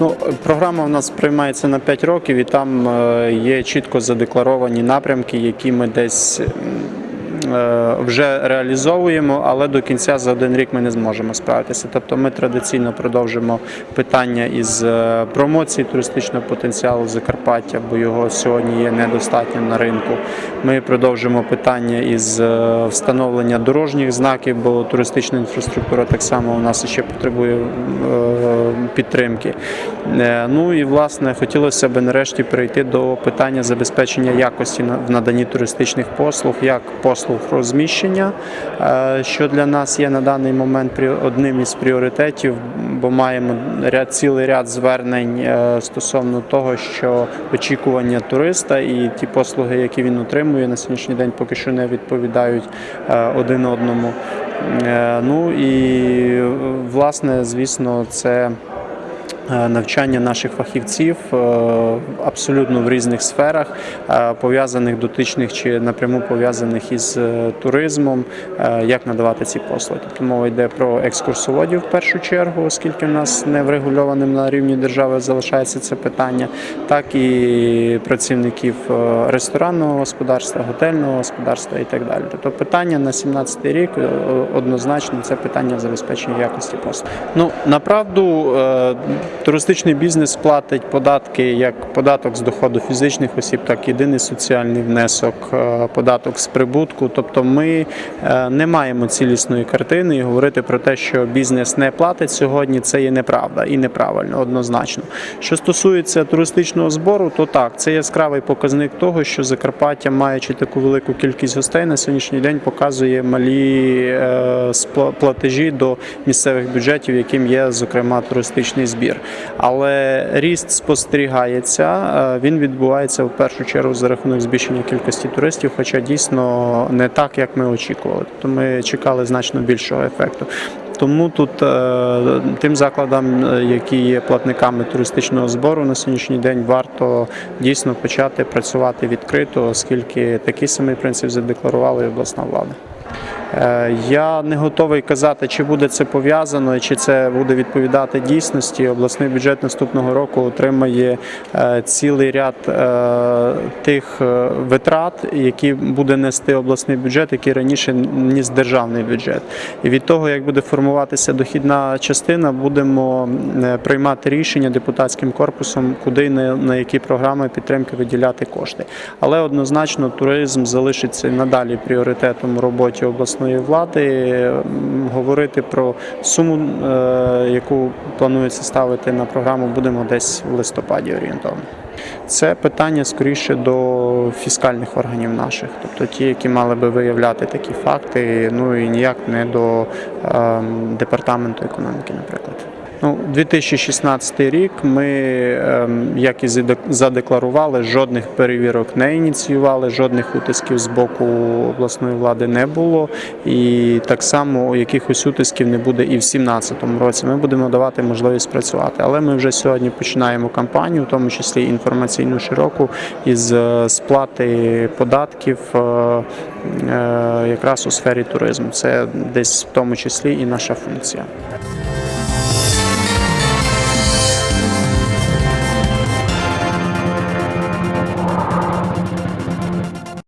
Ну, програма у нас приймається на 5 років, і там е, є чітко задекларовані напрямки, які ми десь е, вже реалізовуємо, але до кінця за один рік ми не зможемо справитися. Тобто ми традиційно продовжимо питання із е, промоції туристичного потенціалу Закарпаття, бо його сьогодні є недостатньо на ринку. Ми продовжимо питання із встановлення дорожніх знаків, бо туристична інфраструктура так само у нас ще потребує підтримки. Е, Ну і власне хотілося б нарешті перейти до питання забезпечення якості в наданні туристичних послуг, як послуг розміщення, е, що для нас є на даний момент одним із пріоритетів, бо маємо ряд цілий ряд звернень е, стосовно того, що очікування туриста і ті послуги, які він отримує на сьогоднішній день, поки що не відповідають один одному. Ну і власне, звісно, це. Е, Навчання наших фахівців е, абсолютно в різних сферах, е, пов'язаних дотичних чи напряму пов'язаних із туризмом, як надавати ці послуги. Тобто мова йде про екскурсоводів в першу чергу, оскільки в нас не врегульованим на рівні держави залишається це питання, так і працівників ресторанного господарства, готельного господарства і так далі. Тобто питання на 17 рік однозначно це питання забезпечення якості послуг. Ну направду туристичний бізнес платить податки як податок з доходу фізичних осіб, так і єдиний соціальний внесок, е, податок з прибутку. Тобто ми е, не маємо цілісної картини і говорити про те, що бізнес не платить сьогодні, це є неправда і неправильно однозначно. Що стосується туристичного збору, то так, це яскравий показник того, що Закарпаття, маючи таку велику кількість гостей, на сьогоднішній день показує малі е, платежі до місцевих бюджетів, яким є зокрема туристичний збір. Але ріст спостерігається, е, він відбувається в першу чергу за рахунок збільшення кількості туристів, хоча дійсно не так, як ми очікували. Тобто ми чекали значно більшого ефекту. Тому тут е, тим закладам, е, які є платниками туристичного збору на сьогоднішній день, варто дійсно почати працювати відкрито, оскільки такий самий принцип задекларувала і обласна влада. Е, Я не готовий казати, чи буде це пов'язано, чи це буде відповідати дійсності. Обласний бюджет наступного року отримає е, цілий ряд е, тих витрат, які буде нести обласний бюджет, які раніше ніс державний бюджет. І від того, як буде формуватися дохідна частина, будемо приймати рішення депутатським корпусом, куди і на, які програми підтримки виділяти кошти. Але однозначно туризм залишиться надалі пріоритетом у роботі обласної влади. Говорити про суму, е, яку планується ставити на програму, будемо десь в листопаді орієнтовно. Це питання скоріше до фіскальних органів наших, тобто ті, які мали би виявляти такі факти, ну і ніяк не до ем, департаменту економіки, наприклад. Ну, 2016 рік ми, ем, як і заде- задекларували, жодних перевірок не ініціювали, жодних утисків з боку обласної влади не було. І так само якихось утисків не буде і в 2017 році. Ми будемо давати можливість працювати. Але ми вже сьогодні починаємо кампанію, в тому числі інформаційну широку, із е, сплати податків е, е, якраз у сфері туризму. Це десь в тому числі і наша функція.